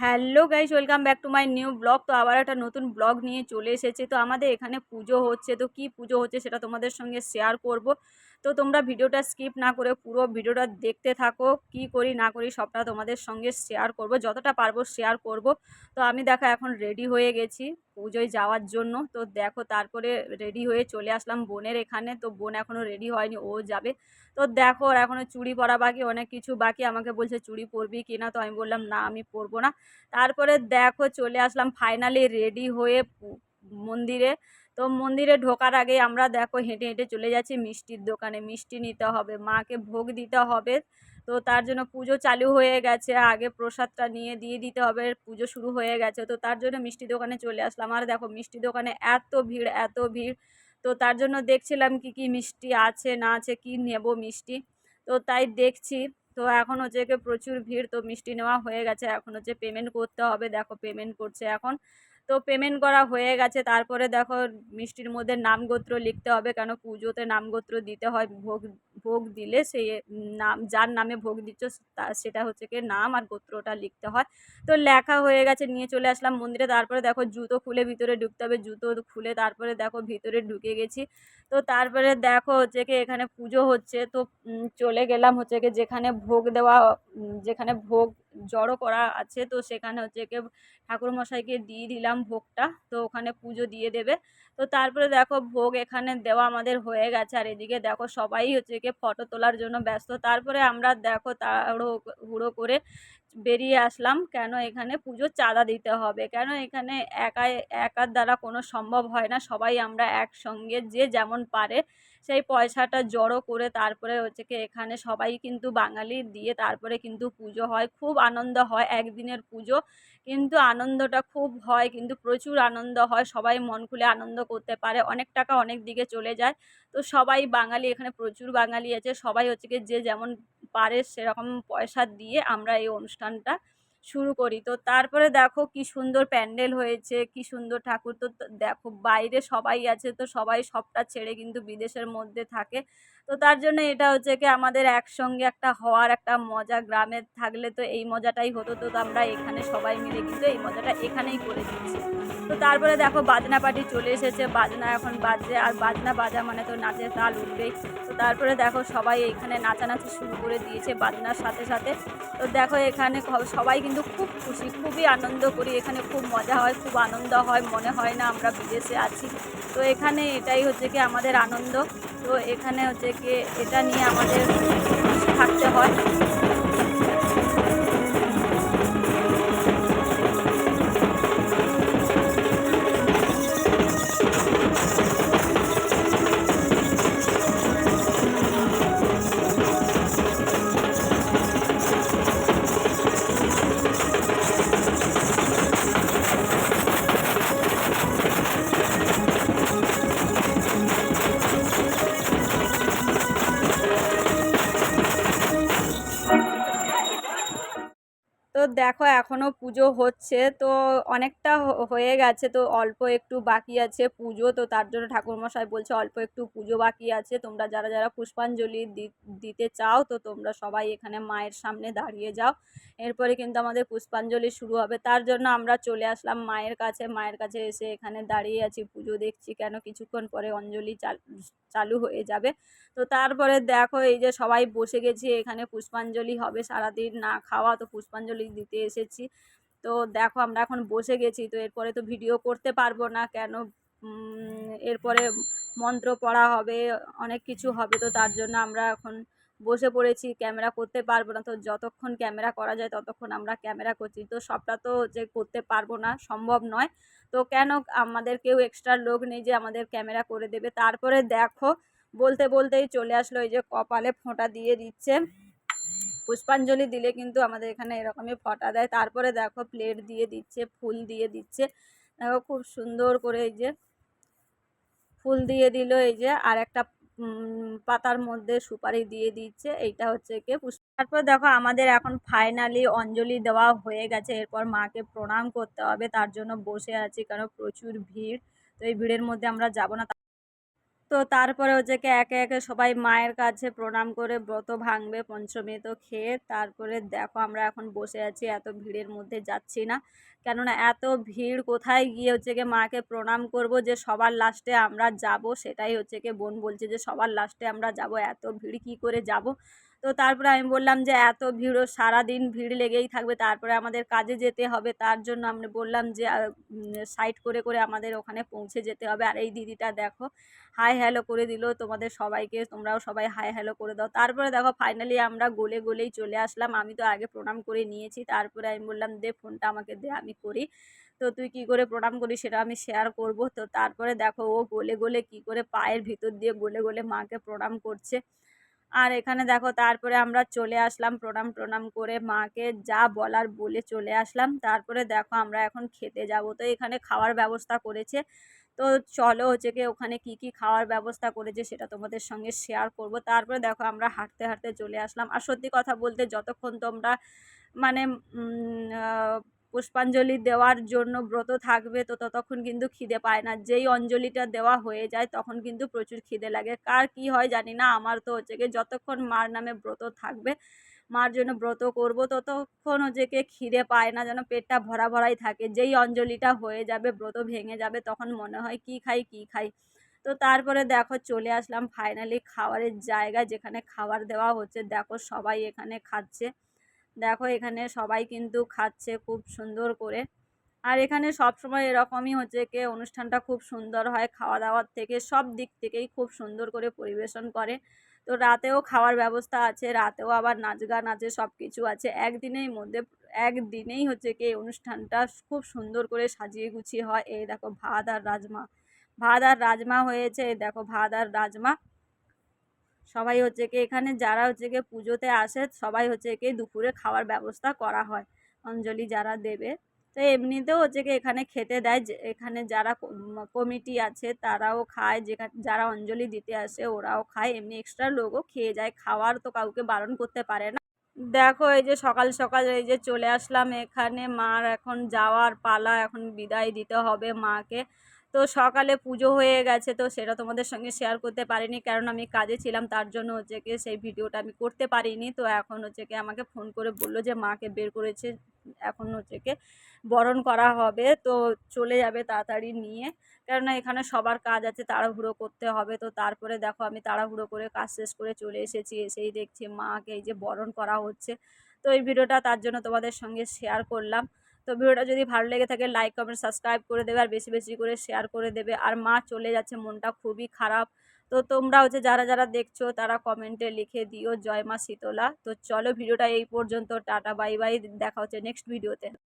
Hello guys, welcome back to my new blog. তো আবার একটা নতুন ব্লগ নিয়ে চলে এসেছে। তো আমাদের এখানে পুজো হচ্ছে। তো কি পুজো হচ্ছে সেটা তোমাদের সঙ্গে শেয়ার করব। তো তোমরা ভিডিওটা স্কিপ না করে পুরো ভিডিওটা দেখতে থাকো, কি করি না করি সবটা তোমাদের সঙ্গে শেয়ার করব, যতটা পারব শেয়ার করব। তো আমি দেখো এখন রেডি হয়ে গেছি পুজোয় যাওয়ার জন্য। তো দেখো তারপরে রেডি হয়ে চলে আসলাম বোনের এখানে। তো বোন এখনও রেডি হয়নি, ও যাবে। তো দেখো ওর এখনও চুড়ি পরা বাকি, অনেক কিছু বাকি। আমাকে বলছে, চুড়ি পরবি কি না? তো আমি বললাম, না, আমি পরবো না। তারপরে দেখো চলে আসলাম ফাইনালি রেডি হয়ে মন্দিরে। তো মন্দিরে ঢোকার আগে আমরা দেখো হেঁটে হেঁটে চলে যাচ্ছি মিষ্টির দোকানে। মিষ্টি নিতে হবে, মাকে ভোগ দিতে হবে। তো তার জন্য পুজো চালু হয়ে গেছে। আগে প্রসাদটা নিয়ে দিয়ে দিতে হবে, পুজো শুরু হয়ে গেছে। তো তার জন্য মিষ্টি দোকানে চলে আসলাম। আর দেখো মিষ্টি দোকানে এত ভিড় এত ভিড়। তো তার জন্য দেখছিলাম কি কি মিষ্টি আছে, না আছে, কি নেব মিষ্টি? তো তাই দেখছি। তো এখন হচ্ছে প্রচুর ভিড়। তো মিষ্টি নেওয়া হয়ে গেছে। এখন হচ্ছে পেমেন্ট করতে হবে। দেখো পেমেন্ট করছে এখন। তো পেমেন্ট করা হয়ে গেছে। তারপরে দেখো মিষ্টির মধ্যে নাম গোত্র লিখতে হবে, কেন পুজোতে নাম গোত্র দিতে হয়? ভোগ ভোগ দিলে সেই নাম, যার নামে ভোগ দিচ্ছ সেটা হচ্ছে কি নাম আর গোত্রটা লিখতে হয়। তো লেখা হয়ে গেছে, নিয়ে চলে আসলাম মন্দিরে। তারপরে দেখো জুতো খুলে ভিতরে ঢুকতে হবে। জুতো খুলে তারপরে দেখো ভিতরে ঢুকে গেছি। তো তারপরে দেখো হচ্ছে কি এখানে পুজো হচ্ছে। তো চলে গেলাম হচ্ছে কি যেখানে ভোগ দেওয়া যেখানে ভোগ জড়ো করা আছে, তো সেখানে হচ্ছে কি ঠাকুরমশাইকে দিয়ে দিলাম ভোগটা, তো ওখানে পুজো দিয়ে দেবে। তো তারপরে দেখো ভোগ এখানে দেওয়া আমাদের হয়ে গেছে, আর এদিকে দেখো সবাই হচ্ছে কি ফটো তোলার জন্য ব্যস্ত। তারপরে আমরা দেখো তাড়ো হুড়ো করে বেরিয়ে আসলাম, কেন এখানে পুজোর চাঁদা দিতে হবে? কেন এখানে একাই, একার দ্বারা কোনো সম্ভব হয় না? সবাই আমরা একসঙ্গে যে যেমন পারে সেই পয়সাটা জড়ো করে তারপরে হচ্ছে কি এখানে সবাই কিন্তু বাঙালি দিয়ে তারপরে কিন্তু পুজো হয়। খুব আনন্দ হয় একদিনের পুজো। কিন্তু আনন্দটা খুব হয়, কিন্তু প্রচুর আনন্দ হয়। সবাই মন খুলে আনন্দ করতে পারে। অনেক টাকা অনেক দিকে চলে যায়। তো সবাই বাঙালি, এখানে প্রচুর বাঙালি আছে। সবাই হচ্ছে কি যে যেমন পারে সেরকম পয়সা দিয়ে আমরা এই অনুষ্ঠানটা শুরু করি। তো তারপরে দেখো কি সুন্দর প্যান্ডেল হয়েছে, কি সুন্দর ঠাকুর। তো দেখো বাইরে সবাই আছে, তো সবাই সবটা ছেড়ে কিন্তু বিদেশের মধ্যে থাকে। তো তার জন্য এটা হচ্ছে কি আমাদের একসঙ্গে একটা হওয়ার একটা মজা, গ্রামে থাকলে তো এই মজাটাই হতো। তো আমরা এখানে সবাই মিলে কিন্তু এই মজাটা এখানেই করে দিচ্ছি তো তারপরে দেখো বাজনা পার্টি চলে এসেছে। বাজনা এখন বাজছে আর বাজনা বাজা মানে তো নাচের তাল উঠবেই। তো তারপরে দেখো সবাই এখানে নাচানাচি শুরু করে দিয়েছে বাজনার সাথে সাথে। তো দেখো এখানে সবাই কিন্তু খুব খুশি, খুবই আনন্দ করি। এখানে খুব মজা হয়, খুব আনন্দ হয়, মনে হয় না আমরা বিদেশে আছি। তো এখানে এটাই হচ্ছে কি আমাদের আনন্দ। তো এখানে হচ্ছে কি এটা নিয়ে আমাদের থাকতে হয়। দেখো এখনও পুজো হচ্ছে, তো অনেকটা হয়ে গেছে, তো অল্প একটু বাকি আছে পুজো, তো তার জন্য ঠাকুরমশাই বলছে অল্প একটু পুজো বাকি আছে, তোমরা যারা যারা পুষ্পাঞ্জলি দিতে চাও, তো তোমরা সবাই এখানে মায়ের সামনে দাঁড়িয়ে যাও। এরপরে কিন্তু আমাদের পুষ্পাঞ্জলি শুরু হবে, তার জন্য আমরা চলে আসলাম মায়ের কাছে মায়ের কাছে এসে এখানে দাঁড়িয়ে আছি, পুজো দেখছি কেন কিছুক্ষণ পরে অঞ্জলি চাল- হয়ে যাবে। তো তারপরে দেখো এই যে সবাই বসে গেছি, এখানে পুষ্পাঞ্জলি হবে, সারাদিন না খাওয়া, তো পুষ্পাঞ্জলি দিতে এসেছি। তো দেখো আমরা এখন বসে গেছি, তো এরপরে তো ভিডিও করতে পারব না কেন? এরপরে মন্ত্র পড়া হবে, অনেক কিছু হবে, তো তার জন্য আমরা এখন বসে পড়েছি ক্যামেরা করতে পারব না। তো যতক্ষণ ক্যামেরা করা যায়, ততক্ষণ আমরা ক্যামেরা করছি। তো সবটা তো যে করতে পারব না, সম্ভব নয়। তো কেন আমাদের কেউ এক্সট্রা লোক নেই যে আমাদের ক্যামেরা করে দেবে? তারপরে দেখো, বলতে বলতেই চলে আসলো, এই যে কপালে ফোঁটা দিয়ে দিচ্ছে। পুষ্পাঞ্জলি দিলে কিন্তু আমাদের এখানে এরকমই ফটা দেয়। তারপরে দেখো প্লেট দিয়ে দিচ্ছে, ফুল দিয়ে দিচ্ছে। দেখো খুব সুন্দর করে এই যে ফুল দিয়ে দিল এই যে, আর একটা পাতার মধ্যে সুপারি দিয়ে দিচ্ছে। এইটা হচ্ছে কে তারপর দেখো আমাদের এখন ফাইনালি অঞ্জলি দেওয়া হয়ে গেছে। এরপর মাকে প্রণাম করতে হবে। তার জন্য বসে আছি কারণ প্রচুর ভিড়। তো এই ভিড়ের মধ্যে আমরা যাব না। তো তারপরে হচ্ছে কি একে একে সবাই মায়ের কাছে প্রণাম করে ব্রত ভাঙবে, পঞ্চমী তো খেয়ে তারপরে দেখো আমরা এখন বসে আছি, এত ভিড়ের মধ্যে যাচ্ছি না। কেননা এত ভিড়, কোথায় গিয়ে হচ্ছে গিয়ে মাকে প্রণাম করব যে সবার লাস্টে আমরা যাব? সেটাই হচ্ছে গিয়ে বোন বলছে যে সবার লাস্টে আমরা যাব, এত ভিড় কি করে যাব? তো তারপরে আমি বললাম যে, এত ভিড়ও সারাদিন ভিড় লেগেই থাকবে। তারপরে আমাদের কাজে যেতে হবে। তার জন্য আমি বললাম যে সাইড করে করে আমাদের ওখানে পৌঁছে যেতে হবে। আর এই দিদিটা দেখো, হাই হ্যালো করে দিল তোমাদের সবাইকে। তোমরাও সবাই হাই হ্যালো করে দাও। তারপরে দেখো, ফাইনালি আমরা গোলে গোলেই চলে আসলাম। আমি তো আগে প্রণাম করে নিয়েছি। তারপরে আমি বললাম, দে, ফোনটা আমাকে দে, আমি করি। তো তুই কি করে প্রণাম করিস সেটা আমি শেয়ার করব। তো তারপরে দেখো, ও গোলে গোলে কি করে পায়ের ভিতর দিয়ে গোলে গোলে মাকে প্রণাম করছে। আর এখানে দেখো তারপরে আমরা চলে আসলাম, প্রণাম প্রণাম করে মাকে যা বলার বলে চলে আসলাম। তারপরে দেখো আমরা এখন খেতে যাব। তো এখানে খাওয়ার ব্যবস্থা করেছে। তো চলো হচ্ছে কি ওখানে কি কি খাওয়ার ব্যবস্থা করেছে সেটা তোমাদের সঙ্গে শেয়ার করব। তারপরে দেখো আমরা হাঁটতে হাঁটতে চলে আসলাম। আর সত্যি কথা বলতে যতক্ষণ তোমরা মানে পুষ্পাঞ্জলি দেওয়ার জন্য ব্রত থাকবে, তো ততক্ষণ কিন্তু খিদে পায় না। যেই অঞ্জলিটা দেওয়া হয়ে যায়, তখন কিন্তু প্রচুর খিদে লাগে। কার কি হয় জানি না, আমার তো হচ্ছে গিয়ে যতক্ষণ মার নামে ব্রত থাকবে, মার জন্য ব্রত করব, ততক্ষণ হচ্ছে গিয়ে খিদে পায় না, যেন পেটটা ভরা ভরাই থাকে। যেই অঞ্জলিটা হয়ে যাবে, ব্রত ভেঙে যাবে, তখন মনে হয় কি খাই কি খাই। তো তারপরে দেখো চলে আসলাম ফাইনালি খাবারের জায়গা যেখানে খাবার দেওয়া হচ্ছে। দেখো সবাই এখানে খাচ্ছে। দেখো এখানে সবাই কিন্তু খাচ্ছে খুব সুন্দর করে। আর এখানে সব সময় এরকমই হচ্ছে কে অনুষ্ঠানটা খুব সুন্দর হয় খাওয়া দাওয়ার থেকে সব দিক থেকেই খুব সুন্দর করে পরিবেশন করে। তো রাতেও খাওয়ার ব্যবস্থা আছে, রাতেও আবার নাচ গান আছে সব কিছু আছে। একদিনেই মধ্যে, একদিনেই হচ্ছে কি অনুষ্ঠানটা খুব সুন্দর করে সাজিয়ে গুছিয়ে হয়। এই দেখো ভাত আর রাজমা, ভাত আর রাজমা হয়েছে দেখো ভাত আর রাজমা। সবাই হচ্ছে কি এখানে যারা হচ্ছে কি পুজোতে আসে সবাই হচ্ছে কি দুপুরে খাওয়ার ব্যবস্থা করা হয়, অঞ্জলি যারা দেবে। তো এমনিতেও হচ্ছে কি এখানে খেতে দেয় এখানে যারা কমিটি আছে তারাও খায় যেখানে যারা অঞ্জলি দিতে আসে ওরাও খায়। এমনি এক্সট্রা লোকও খেয়ে যায়, খাওয়ার তো কাউকে বারণ করতে পারে না। দেখো এই যে সকাল সকাল এই যে চলে আসলাম এখানে, মার এখন যাওয়ার পালা, এখন বিদায় দিতে হবে মাকে। তো সকালে পুজো হয়ে গেছে, তো সেটা তোমাদের সঙ্গে শেয়ার করতে পারিনি। কারণ আমি কাজে ছিলাম, তার জন্য হচ্ছে কি সেই ভিডিওটা আমি করতে পারিনি। তো এখন হচ্ছে কি আমাকে ফোন করে বলল যে, মাকে বের করেছে, এখন হচ্ছে কি বরণ করা হবে। তো চলে যাবে তাড়াতাড়ি নিয়ে। কেননা এখানে সবার কাজ আছে, তাড়াহুড়ো করতে হবে। তো তারপরে দেখো, আমি তাড়াহুড়ো করে কাজ শেষ করে চলে এসেছি, এসেই দেখছি মাকে এই যে বরণ করা হচ্ছে। তো এই ভিডিওটা তার জন্য তোমাদের সঙ্গে শেয়ার করলাম। তো ভিডিওটা যদি ভালো লেগে থাকে লাইক কমেন্ট সাবস্ক্রাইব করে দেবে আর বেশি বেশি করে শেয়ার করে দেবে। আর মা চলে যাচ্ছে, মনটা খুবই খারাপ। তো তোমরা হচ্ছে যারা যারা দেখছ, তারা কমেন্টে লিখে দিও, জয় মা শীতলা। তো চলো ভিডিওটা এই পর্যন্ত, টাটা বাই বাই দেখা হচ্ছে নেক্সট ভিডিওতে